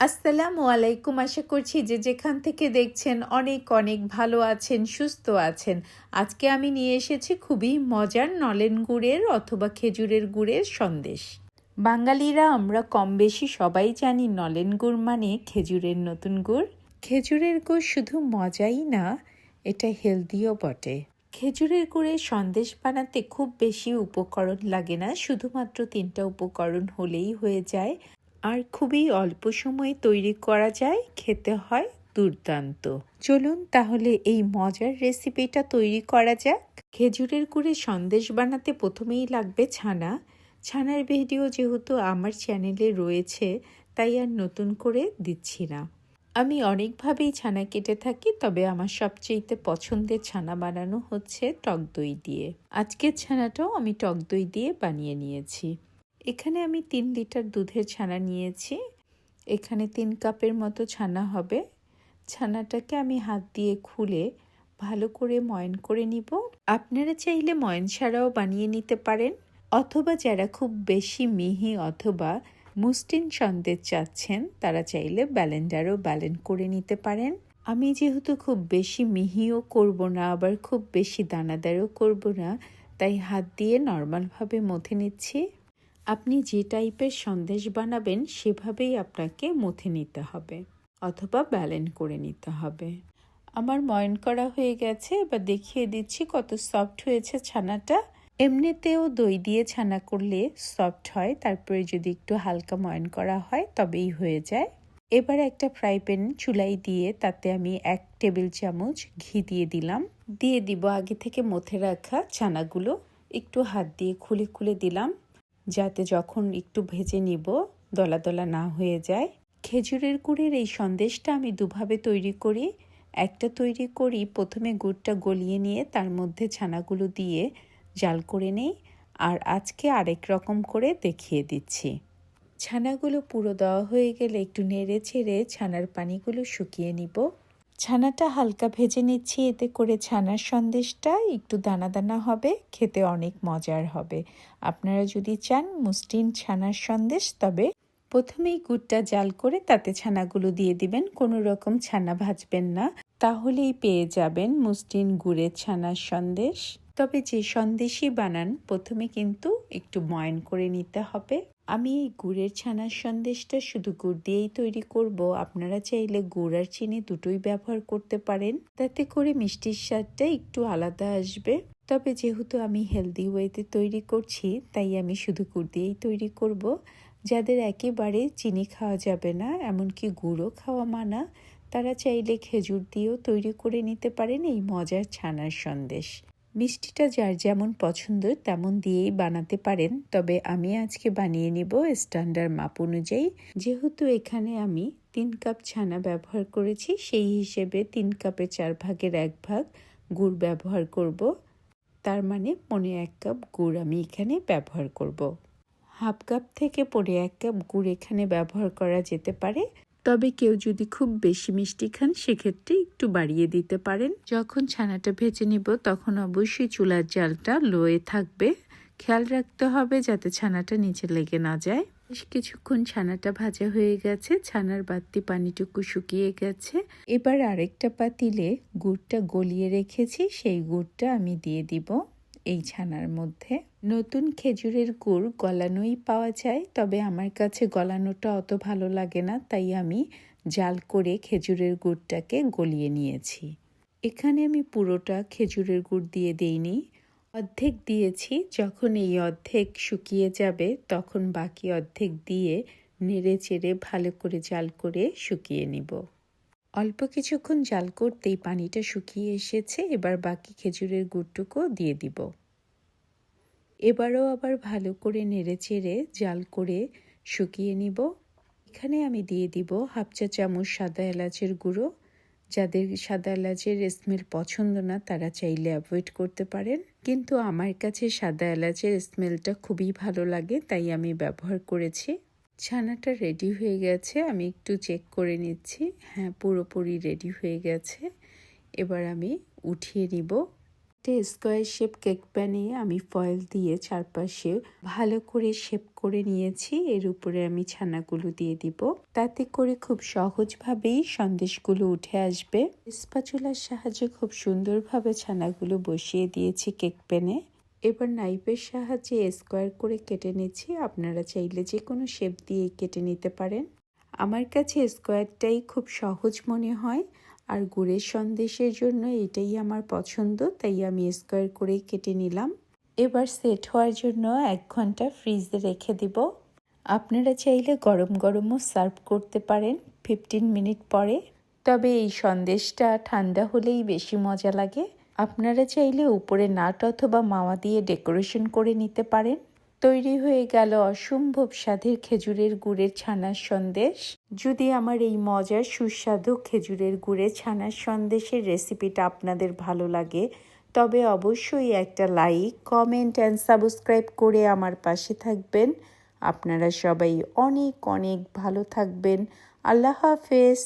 আসসালামু আলাইকুম। আশা করছি যে যেখান থেকে দেখছেন অনেক অনেক ভালো আছেন, সুস্থ আছেন। আজকে আমি নিয়ে এসেছি খুবই মজার নলেন গুড়ের অথবা খেজুরের গুড়ের সন্দেশ। বাঙালিরা আমরা কম বেশি সবাই জানি নলেন গুড় মানে খেজুরের নতুন গুড়। খেজুরের গুড় শুধু মজাই না, এটা হেলদিও বটে। খেজুরের গুড়ের সন্দেশ বানাতে খুব বেশি উপকরণ লাগে না, শুধুমাত্র তিনটা উপকরণ হলেই হয়ে যায়। আর খুবই অল্প সময়ে তৈরি করা যায়, খেতে হয় দুর্দান্ত। চলুন তাহলে এই মজার রেসিপিটা তৈরি করা যাক। খেজুরের গুড়ে সন্দেশ বানাতে প্রথমেই লাগবে ছানা। ছানার ভিডিও যেহেতু আমার চ্যানেলে রয়েছে, তাই আর নতুন করে দিচ্ছি না। আমি অনেকভাবেই ছানা কেটে থাকি, তবে আমার সবচেয়ে পছন্দের ছানা বানানো হচ্ছে টক দই দিয়ে। আজকের ছানাটাও আমি টক দই দিয়ে বানিয়ে নিয়েছি। এখানে আমি তিন লিটার দুধের ছানা নিয়েছি। এখানে তিন কাপের মতো ছানা হবে। ছানাটাকে আমি হাত দিয়ে খুলে ভালো করে ময়ন করে নিব। আপনারা চাইলে ময়ন ছাড়াও বানিয়ে নিতে পারেন। অথবা যারা খুব বেশি মিহি অথবা মুস্টিন সন্দেশ চাচ্ছেন, তারা চাইলে ব্যালেন্ডারও ব্যালেন্ড করে নিতে পারেন। আমি যেহেতু খুব বেশি মিহিও করব না, আবার খুব বেশি দানাদারও করব না, তাই হাত দিয়ে নর্মালভাবে মথে নিচ্ছি। আপনি যে টাইপের সন্দেশ বানাবেন, সেভাবেই আপনাকে মথে নিতে হবে অথবা ব্যালেন করে নিতে হবে। আমার ময়ন করা হয়ে গেছে, এবার দেখিয়ে দিচ্ছি কত সফট হয়েছে ছানাটা। এমনিতেও দই দিয়ে ছানা করলে সফট হয়, তারপরে যদি একটু হালকা ময়ন করা হয়, তবেই হয়ে যায়। এবার একটা ফ্রাই প্যান চুলাই দিয়ে তাতে আমি এক টেবিল চামচ ঘি দিয়ে দিলাম। দিয়ে দিব আগে থেকে মথে রাখা ছানাগুলো। একটু হাত দিয়ে খুলে খুলে দিলাম। যাতে যখন একটু ভেজে নিব দলা দলা না হয়ে যায়। খেজুরের গুড়ের এই সন্দেশটা আমি দুভাবে তৈরি করি। একটা তৈরি করি, প্রথমে গুড়টা গলিয়ে নিয়ে তার মধ্যে ছানাগুলো দিয়ে জাল করে নেই। আর আজকে আরেক রকম করে দেখিয়ে দিচ্ছি। ছানাগুলো পুরো দেওয়া হয়ে গেলে একটু নেড়ে ছেড়ে ছানার পানিগুলো শুকিয়ে নিব। ছানাটা হালকা ভেজে নিচ্ছি, এতে করে ছানার সন্দেশটা একটু দানা দানা হবে, খেতে অনেক মজার হবে। আপনারা যদি চান মুসলিন ছানার সন্দেশ, তবে প্রথমেই গুড়টা জাল করে তাতে ছানাগুলো দিয়ে দিবেন, কোনো রকম ছানা ভাজবেন না। তাহলেই পেয়ে যাবেন মুসলিন গুড়ের ছানার সন্দেশ। তবে যে সন্দেশই বানান, প্রথমে কিন্তু একটু ময়ন করে নিতে হবে। আমি এই গুড়ের ছানার সন্দেশটা শুধু গুড় দিয়েই তৈরি করব। আপনারা চাইলে গুড় আর চিনি দুটোই ব্যবহার করতে পারেন। তাতে করে মিষ্টির স্বাদটা একটু আলাদা আসবে। তবে যেহেতু আমি হেলদি ওয়েতে তৈরি করছি, তাই আমি শুধু গুড় দিয়েই তৈরি করব। যাদের একেবারে চিনি খাওয়া যাবে না, এমনকি গুড়ও খাওয়া মানা, তারা চাইলে খেজুর দিয়েও তৈরি করে নিতে পারেন এই মজার ছানার সন্দেশ। মিষ্টিটা যার যেমন পছন্দ তেমন দিয়েই বানাতে পারেন। তবে আমি আজকে বানিয়ে নিব স্ট্যান্ডার্ড মাপ অনুযায়ী। যেহেতু এখানে আমি তিন কাপ ছানা ব্যবহার করেছি, সেই হিসেবে তিন কাপের চার ভাগের এক ভাগ গুড় ব্যবহার করব। তার মানে পনে এক কাপ গুড় আমি এখানে ব্যবহার করব। হাফ কাপ থেকে পনে এক কাপ গুড় এখানে ব্যবহার করা যেতে পারে। তবে কেউ যদি খুব বেশি মিষ্টি খান, সেক্ষেত্রে একটু বাড়িয়ে দিতে পারেন। যখন ছানাটা ভেজে নিব, তখন অবশ্যই চুলার জালটা লোয়ে থাকবে। খেয়াল রাখতে হবে যাতে ছানাটা নিচে লেগে না যায়। বেশ কিছুক্ষণ ছানাটা ভাজা হয়ে গেছে, ছানার বাড়তি পানিটুকু শুকিয়ে গেছে। এবার আরেকটা পাতিলে গুড়টা গলিয়ে রেখেছি, সেই গুড়টা আমি দিয়ে দিব। এই ছানার মধ্যে। নতুন খেজুরের গুড় গলানোই পাওয়া যায়, তবে আমার কাছে গলানোটা অত ভালো লাগে না, তাই আমি জাল করে খেজুরের গুড়টাকে গলিয়ে নিয়েছি। এখানে আমি পুরোটা খেজুরের গুড় দিয়ে দেইনি। অর্ধেক দিয়েছি, যখন এই অর্ধেক শুকিয়ে যাবে, তখন বাকি অর্ধেক দিয়ে নেড়ে চেড়ে ভালো করে জাল করে শুকিয়ে নিব। অল্প কিছুক্ষণ জাল করতেই পানিটা শুকিয়ে এসেছে, এবার বাকি খেজুরের গুড়টুকু দিয়ে দিব। এবারও আবার ভালো করে নেড়ে চেড়ে জাল করে শুকিয়ে নিব। এখানে আমি দিয়ে দিব হাফ চা চামচ সাদা এলাচের গুঁড়ো। যাদের সাদা এলাচের স্মেল পছন্দ না, তারা চাইলে অ্যাভয়েড করতে পারেন। কিন্তু আমার কাছে সাদা এলাচের স্মেলটা খুবই ভালো লাগে, তাই আমি ব্যবহার করেছি। ছানাটা রেডি হয়ে গেছে, আমি একটু চেক করে নিচ্ছি। হ্যাঁ পুরোপুরি রেডি হয়ে গেছে। এবার আমি উঠিয়ে নিব। একটা স্কোয়ার শেপ কেক প্যানে আমি ফয়েল দিয়ে চারপাশে ভালো করে শেপ করে নিয়েছি। এর উপরে আমি ছানাগুলো দিয়ে দিব। তাতে করে খুব সহজভাবেই সন্দেশগুলো উঠে আসবে। স্পাচুলার সাহায্যে খুব সুন্দরভাবে ছানাগুলো বসিয়ে দিয়েছি কেক প্যানে এবার নাইফের সাহায্যে স্কোয়ার করে কেটে নিচ্ছি। আপনারা চাইলে যে কোনো শেপ দিয়ে কেটে নিতে পারেন। আমার কাছে স্কোয়ারটাই খুব সহজ মনে হয়। আর গুড়ের সন্দেশের জন্য এটাই আমার পছন্দ, তাই আমি স্কোয়ার করেই কেটে নিলাম। এবার সেট হওয়ার জন্য এক ঘণ্টা ফ্রিজে রেখে দিব। আপনারা চাইলে গরম গরমও সার্ভ করতে পারেন ফিফটিন মিনিট পরে। তবে এই সন্দেশটা ঠান্ডা হলেই বেশি মজা লাগে। আপনারা চাইলে উপরে নাট অথবা মাওয়া দিয়ে ডেকোরেশন করে নিতে পারেন। তৈরি হয়ে গেল অসম্ভব স্বাদের খেজুরের গুড়ের ছানার সন্দেশ। যদি আমার এই মজার সুস্বাদু খেজুরের গুড়ের ছানার সন্দেশের রেসিপিটা আপনাদের ভালো লাগে, তবে অবশ্যই একটা লাইক, কমেন্ট অ্যান্ড সাবস্ক্রাইব করে আমার পাশে থাকবেন। আপনারা সবাই অনেক অনেক ভালো থাকবেন। আল্লাহ হাফেজ।